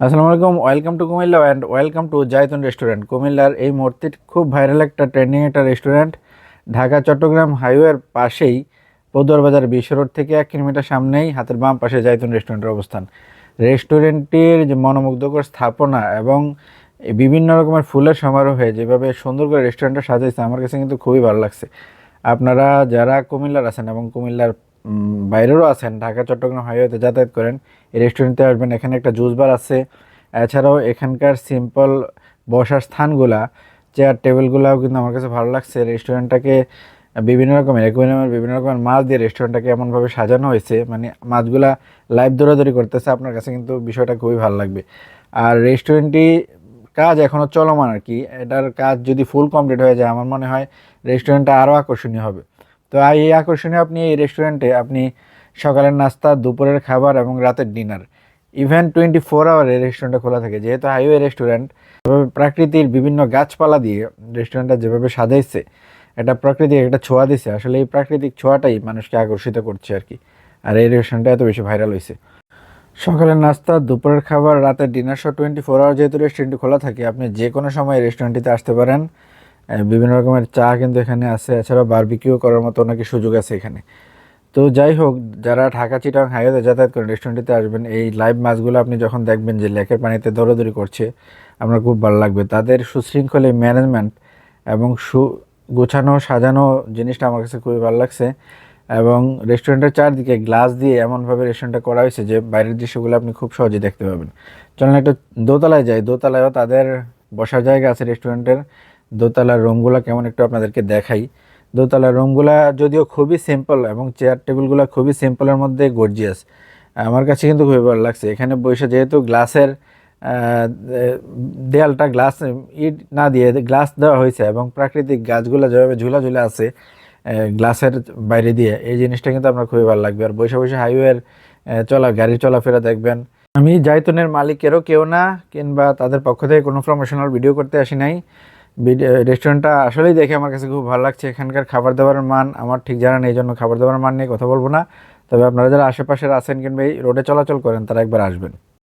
আসসালামু আলাইকুম welcome to Comilla and welcome to Zaytun restaurant কুমিল্লার এই মুহূর্তে খুব ভাইরাল একটা ট্রেন্ডিং একটা রেস্টুরেন্ট ঢাকা, চট্টগ্রাম হাইওয়ের পাশেই পদুয়ার বাজার বিশ্ব রোড থেকে এক কিলোমিটার সামনেই হাতের বাম পাশে জায়তুন রেস্টুরেন্টের অবস্থান। রেস্টুরেন্টটির যে মনোমুগ্ধকর স্থাপনা এবং বিভিন্ন রকমের ফুলের সমারোহে যেভাবে সুন্দর করে রেস্টুরেন্টটা সাজাইছে, আমার কাছে কিন্তু খুবই ভালো লাগছে। আপনারা যারা কুমিল্লার আছেন এবং কুমিল্লার বাইরেরও আছেন, ঢাকা, চট্টগ্রাম হাইওয়েতে যাতায়াত করেন, এই রেস্টুরেন্টে আসবেন, এখানে একটা জুস বার আছে। এছাড়াও এখানকার সিম্পল বসার স্থানগুলা চেয়ার টেবিলগুলাও কিন্তু আমার কাছে ভালো লাগছে। রেস্টুরেন্টটাকে বিভিন্ন রকমের একুইনামের বিভিন্ন রকমের মাছ দিয়ে রেস্টুরেন্টটাকে এমনভাবে সাজানো হয়েছে মানে মাছগুলা লাইভ দৌড়াদৌড়ি করতেছে, আপনার কাছে কিন্তু বিষয়টা খুবই ভালো লাগবে। আর রেস্টুরেন্টটি কাজ এখনও চলমান আর কি, এটার কাজ যদি ফুল কমপ্লিট হয়ে যায়, আমার মনে হয় রেস্টুরেন্টটা আরও আকর্ষণীয় হবে। তো এই আকর্ষণীয় আপনি এই রেস্টুরেন্টে আপনি সকালের নাস্তা, দুপুরের খাবার এবং রাতের dinner even twenty four hour এই রেস্টুরেন্টটা খোলা থাকে। যেহেতু হাইওয়ে রেস্টুরেন্ট এভাবে প্রাকৃতির বিভিন্ন গাছপালা দিয়ে রেস্টুরেন্টটা যেভাবে সাজাইছে এটা প্রাকৃতিক একটা ছোঁয়া দিছে, আসলে এই প্রাকৃতিক ছোঁয়াটাই মানুষকে আকর্ষিত করছে আর কি। আর এই রেস্টুরেন্টটা এত বেশি ভাইরাল হয়েছে সকালের নাস্তা, দুপুরের খাবার, রাতের ডিনার সহ টোয়েন্টি ফোর আওয়ার যেহেতু রেস্টুরেন্টটি খোলা থাকে, আপনি যে কোনো সময় রেস্টুরেন্টটিতে আসতে পারেন। বিভিন্ন রকমের চা কিন্তু এখানে আছে। এছাড়াও বারবিকিউ করার মতো অনেক সুযোগ আছে এখানে। তো যাই হোক, যারা ঢাকা, চিটাং হাইওয়েতে যাতায়াত করেন রেস্টুরেন্টটিতে আসবেন, এই লাইভ মাছগুলো আপনি যখন দেখবেন যে লেকের পানিতে দৌড়াদৌড়ি করছে আপনার খুব ভালো লাগবে। তাদের সুশৃঙ্খল এই ম্যানেজমেন্ট এবং সু, গোছানো, সাজানো জিনিসটা আমার কাছে খুবই ভালো লাগছে। এবং রেস্টুরেন্টের চারদিকে গ্লাস দিয়ে এমনভাবে রেস্টুরেন্টটা করা হয়েছে যে বাইরের দৃশ্যগুলো আপনি খুব সহজে দেখতে পাবেন। চলুন একটা দোতলায় যাই। দোতলায়ও তাদের বসার জায়গা আছে রেস্টুরেন্টের দোতলার রুমগুলো কেমন একটু আপনাদেরকে দেখাই। দোতলার রুমগুলা যদিও খুবই সিম্পল এবং চেয়ার টেবিলগুলো খুবই সিম্পলের মধ্যে গর্জিয়াস আমার কাছে কিন্তু খুবই ভালো লাগছে। এখানে বসে যেহেতু গ্লাসের দেয়ালটা গ্লাস ইট না দিয়ে গ্লাস দেওয়া হয়েছে এবং প্রাকৃতিক গাছগুলো যেভাবে ঝুলা ঝুলা আছে গ্লাসের বাইরে দিয়ে, এই জিনিসটা কিন্তু আপনার খুবই ভালো লাগবে। আর বসে বসে হাইওয়ের চলা, গাড়ি চলাফেরা দেখবেন। আমি জাইতুনের মালিকেরও কেউ না, কিংবা তাদের পক্ষ থেকে কোনো প্রমোশনাল ভিডিও করতে আসি নাই। রেস্টুরেন্টটা আসলেই দেখে আমার কাছে খুব ভালো লাগছে। এখানকার খাবার দাবারের মান, আমার ঠিক জানা নেই, এই জন্য খাবার দাবারের মান নিয়ে কথা বলব না। তবে আপনারা যারা আশেপাশের আছেন কিংবা এই রোডে চলাচল করেন, তারা একবার আসবেন।